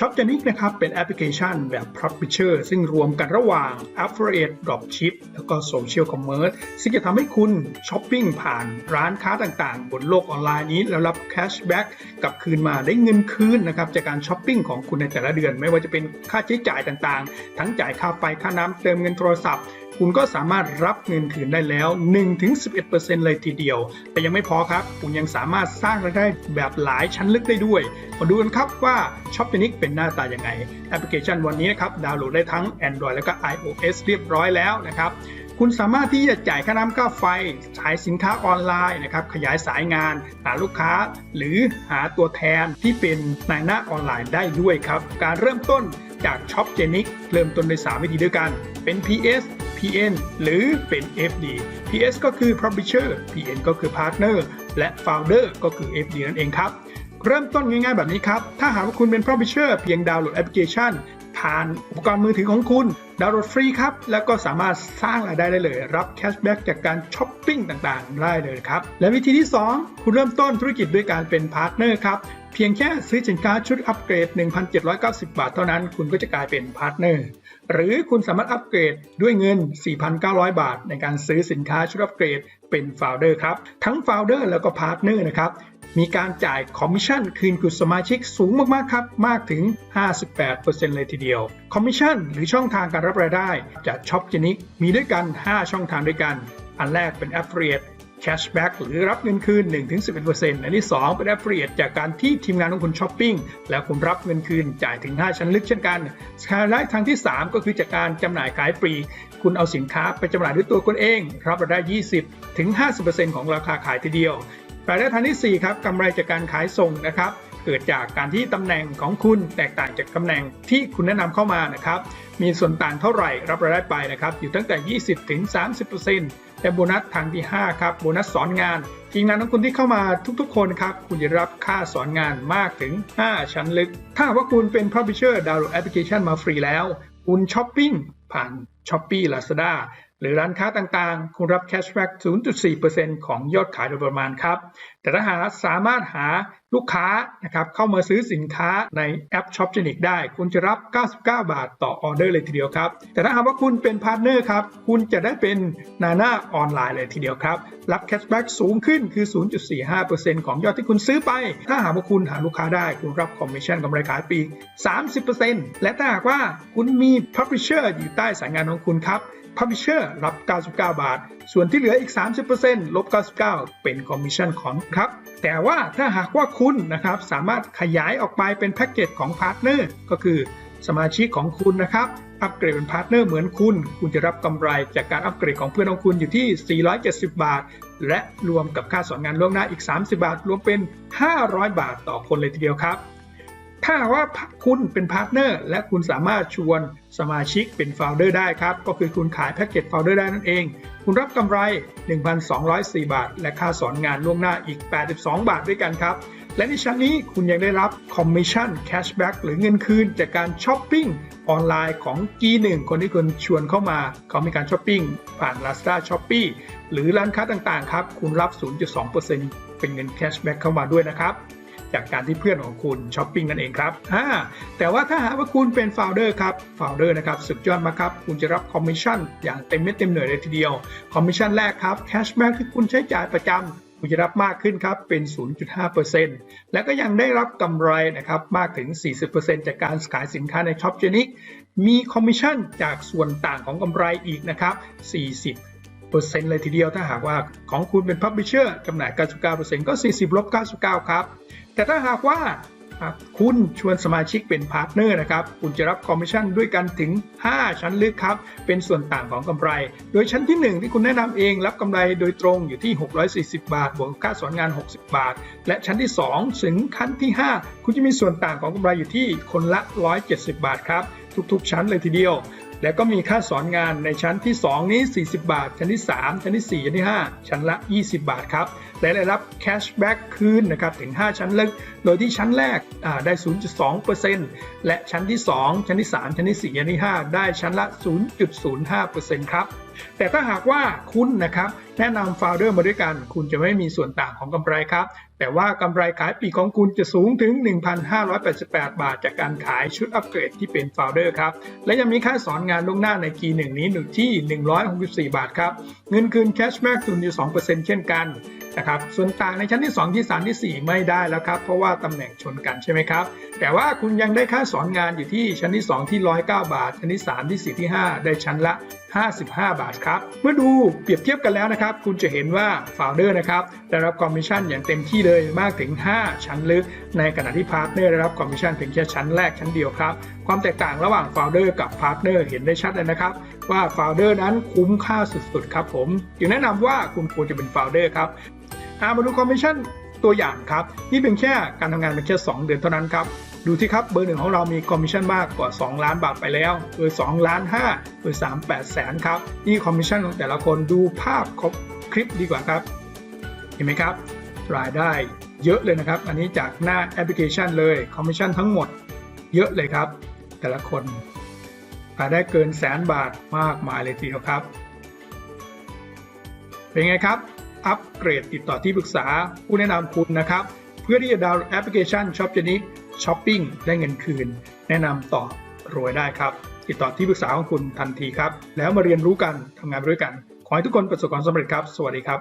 s h o p g e n i c นะครับเป็นแอปพลิเคชันแบบ Publisher ซึ่งรวมกันระหว่าง Affiliate Dropship แล้วก็ Social Commerce ซึ่งจะทำให้คุณช้อปปิ้งผ่านร้านค้าต่างๆ บนโลกออนไลน์นี้ แล้วรับแคชแบ็กกลับคืนมาได้เงินคืนนะครับจากการช้อปปิ้งของคุณในแต่ละเดือน ไม่ว่าจะเป็นค่าใช้จ่ายต่างๆ ทั้งจ่ายค่าไฟค่าน้ำเติมเงินโทรศัพท์คุณก็สามารถรับเงินคืนได้แล้ว 1-11%เลยทีเดียว แต่ยังไม่พอครับ คุณยังสามารถสร้างรายได้แบบหลายชั้นลึกได้ด้วย มาดูกันครับว่า s h o p นิกเป็นหน้าตายังไง แอปพลิเคชันวันนี้นะครับ ดาวน์โหลดได้ทั้ง Android แล้วก็ iOS เรียบร้อยแล้วนะครับคุณสามารถที่จะจ่ายค่าน้ำค่าไฟ ขายสินค้าออนไลน์นะครับ ขยายสายงาน หาลูกค้า หรือหาตัวแทนที่เป็นนายหน้าออนไลน์ได้ด้วยครับ การเริ่มต้นจากช็อปเจนิกเริ่มต้นใน3วิธีด้วยกัน เป็น PS PN หรือเป็น FD PS ก็คือ Publisher PN ก็คือ Partner และ Founder ก็คือ FD นั่นเองครับ เริ่มต้นง่ายๆแบบนี้ครับ ถ้าหากว่าคุณเป็น Publisher เพียงดาวน์โหลดแอปพลิเคชัน ผ่านอุปกรณ์มือถือของคุณ ดาวน์โหลดฟรีครับ แล้วก็สามารถสร้างรายได้ได้เลย รับแคชแบ็กจากการช้อปปิ้งต่างๆ ได้เลยครับ และวิธีที่ 2 คุณเริ่มต้นธุรกิจด้วยการเป็นพาร์ทเนอร์ครับเพียงแค่ซื้อสินค้าชุดอัปเกรด 1,790 บาทเท่านั้น คุณก็จะกลายเป็นพาร์ทเนอร์ หรือคุณสามารถอัปเกรดด้วยเงิน 4,900 บาท ในการซื้อสินค้าชุดอัปเกรดเป็นโฟลเดอร์ครับ ทั้งโฟลเดอร์แล้วก็พาร์ทเนอร์นะครับ มีการจ่ายคอมมิชชั่นคืนกุสมาชิกสูงมาก ๆ ครับ มากถึง 58%เลยทีเดียว คอมมิชชั่นหรือช่องทางการรับรายได้จากช็อปเจนิกมีด้วยกัน 5 ช่องทางด้วยกัน อันแรกเป็น Affiliate Cashback หรือรับเงินคืน 1-11%อันที่ 2 เป็น Affiliate จากการที่ทีมงานของคุณช้อปปิ้งแล้วคุณรับเงินคืนจ่ายถึง 5 ชั้นลึกเช่นกันและทางที่ 3 ก็คือจากการจำหน่ายขายปลีกคุณเอาสินค้าไปจำหน่ายด้วยตัวคุณเอง รับรายได้ 20-50%ของราคาขายทีเดียว รายได้ทางที่4ครับกำไรจากการขายส่งนะครับ เกิดจากการที่ตำแหน่งของคุณแตกต่างจากตำแหน่งที่คุณแนะนำเข้ามานะครับ มีส่วนต่างเท่าไหร่รับรายได้ไปนะครับ อยู่ตั้งแต่ 20 ถึง 30%แต่โบนัสทางที่ 5 ครับ โบนัสสอนงาน ทีมงานของคุณที่เข้ามาทุกๆ คนครับ คุณจะรับค่าสอนงานมากถึง 5 ชั้นลึก ถ้าว่าคุณเป็น Publisher ดาวน์โหลดแอปพลิเคชันมาฟรีแล้ว คุณช้อปปิ้งผ่าน s h อ p e e Lazada หรือร้านค้าต่างๆ คุณรับแคชแบ็ก0.4%ของยอดขายโดยประมาณครับ แต่ถ้าหาสามารถหาลูกค้านะครับเข้ามาซื้อสินค้าในแอป s h o p g e n i c ได้ คุณจะรับ 99 บาทต่อออเดอร์เลยทีเดียวครับ แต่ถ้าหากว่าคุณเป็นพาร์ทเนอร์ครับ คุณจะได้เป็นนาหน้าออนไลน์เลยทีเดียวครับ รับแคชแบ็กสูงขึ้นคือ 0.45%ของยอดที่คุณซื้อไป ถ้าหากว่าคุณหาลูกค้าได้ คุณรับคอมมิชชั่นกำไรขายปี 30%และถ้าหากว่าคุณมี Publisher อยู่ใต้สายงานของคุณครับ Publisher รับ 99 บาท ส่วนที่เหลืออีก 30%ลบ 99 เป็นคอมมิชชั่นของครับ แต่ว่าถ้าหากว่าคุณนะครับสามารถขยายออกไปเป็นแพ็กเกจของพาร์ทเนอร์ก็คือสมาชิกของคุณนะครับ อัปเกรดเป็นพาร์ทเนอร์เหมือนคุณ คุณจะรับกำไรจากการอัปเกรดของเพื่อนของคุณอยู่ที่ 470 บาท และรวมกับค่าสอนงานล่วงหน้าอีก 30 บาท รวมเป็น 500 บาทต่อคนเลยทีเดียวครับ ถ้าว่าคุณเป็นพาร์ทเนอร์และคุณสามารถชวนสมาชิกเป็นโฟลเดอร์ได้ครับ ก็คือคุณขายแพ็กเกจโฟลเดอร์ได้นั่นเอง คุณรับกำไร 1,204 บาท และค่าสอนงานล่วงหน้าอีก 82 บาทด้วยกันครับ และในชั้นนี้คุณยังได้รับคอมมิชชั่นแคชแบ็กหรือเงินคืน จากการช้อปปิ้งออนไลน์ของ G1 คนที่คุณชวนเข้ามา เขามีการช้อปปิ้งผ่าน Lazada Shopee หรือร้านค้าต่างๆครับ คุณรับ 0.2%เป็นเงินแคชแบ็กเข้ามาด้วยนะครับ จากการที่เพื่อนของคุณช้อปปิ้งนั่นเองครับอ่าแต่ว่าถ้าหากว่าคุณเป็นโฟลเดอร์ครับโฟลเดอร์นะครับสุดยอดมากครับ คุณจะรับคอมมิชชั่นอย่างเต็มเม็ดเต็มหน่วยเลยทีเดียว คอมมิชชั่นแรกครับแคชแบ็กที่คุณใช้จ่ายประจำคุณจะรับมากขึ้นครับ เป็น 0.5%และก็ยังได้รับกำไรนะครับมากถึง 40%จากการขายสินค้าในช็อปเจนิกมีคอมมิชชั่นจากส่วนต่างของกำไรอีกนะครับ 40เปอร์เซ็นต์เลยทีเดียวถ้าหากว่าของคุณเป็น Publisher จำหน่าย 99%ก็ 40ลบ99 ครับ แต่ถ้าหากว่าคุณชวนสมาชิกเป็นพาร์ทเนอร์นะครับ คุณจะรับคอมมิชชั่นด้วยกันถึง 5 ชั้นลึกครับ เป็นส่วนต่างของกำไร โดยชั้นที่ 1 ที่คุณแนะนำเองรับกำไรโดยตรงอยู่ที่ 640 บาท บวกค่าสอนงาน 60 บาท และชั้นที่ 2 ถึงขั้นที่ 5 คุณจะมีส่วนต่างของกำไรอยู่ที่คนละ 170 บาทครับ ทุก ๆ ชั้นเลยทีเดียว แล้วก็มีค่าสอนงานในชั้นที่ 2 นี้ 40 บาท ชั้นที่ 3 ชั้นที่ 4 ชั้นที่ 5 ชั้นละ 20 บาทครับ และได้รับแคชแบ็กคืนนะครับถึง 5 ชั้นลึก โดยที่ชั้นแรกได้ 0.2%และชั้นที่ 2 ชั้นที่ 3 ชั้นที่ 4 ชั้นที่ 5 ได้ชั้นละ 0.05%ครับ แต่ถ้าหากว่าคุณนะครับแนะนำ founder มาด้วยกัน คุณจะไม่มีส่วนต่างของกำไรครับ แต่ว่ากำไรขายปีของคุณจะสูงถึง 1,588 บาท จากการขายชุดอัปเกรดที่เป็น founder ครับ และยังมีค่าสอนงานล่วงหน้าใน G1 นี้หนึ่งที่ 164 บาทครับ เงินคืน cashback ทุนอยู่2%เช่นกันนะครับส่วนต่างในชั้นที่ 2 ที่ 3 ที่ 4 ไม่ได้แล้วครับ เพราะว่าตำแหน่งชนกันใช่ไหมครับ แต่ว่าคุณยังได้ค่าสอนงานอยู่ที่ชั้นที่ 2 ที่ 109 บาท ชั้นที่ 3 ที่ 4 ที่ 5 ได้ชั้นละ 55 บาทครับ เมื่อดูเปรียบเทียบกันแล้วนะครับ คุณจะเห็นว่า founder นะครับได้รับคอมมิชชั่นอย่างเต็มที่เลยมากถึง 5 ชั้นลึก ในขณะที่ partner ได้รับคอมมิชชั่นเพียงแค่ชั้นแรกชั้นเดียวครับ ความแตกต่างระหว่าง founder กับ partner เห็นได้ชัดเลยนะครับ ว่า founder นั้นคุ้มค่าสุดๆครับผมจึงแนะนำว่าคุณควรจะเป็น founder ครับามาดูคอมมิชชั่นตัวอย่างครับ นี่เป็นแค่การทำงานเป็นแค่ 2 เดือนเท่านั้นครับ ดูที่ครับเบอร์หนึ่งของเรามีคอมมิชชั่นมากกว่า 2 ล้านบาทไปแล้วเบอร์2ล้าน5เบอร์3 8แสนครับนี่คอมมิชชั่นของแต่ละคนดูภาพคลิปดีกว่าครับ เห็นไหมครับ รายได้เยอะเลยนะครับ อันนี้จากหน้าแอปพลิเคชันเลยคอมมิชชั่นทั้งหมดเยอะเลยครับ แต่ละคนรายได้เกินแสนบาทมากมายเลยทีเดียวครับ เป็นไงครับอัปเกรดติดต่อที่ปรึกษาผู้แนะนำคุณนะครับ พื่อที่จะดาวน์แอปพลิเคชันช็อปชนิดช้อปปิ้งได้เงินคืน แนะนำต่อรวยได้ครับ ติดต่อที่ปรึกษาของคุณทันทีครับ แล้วมาเรียนรู้กันทำงานไปด้วยกัน ขอให้ทุกคนประสบความสำเร็จครับ สวัสดีครับ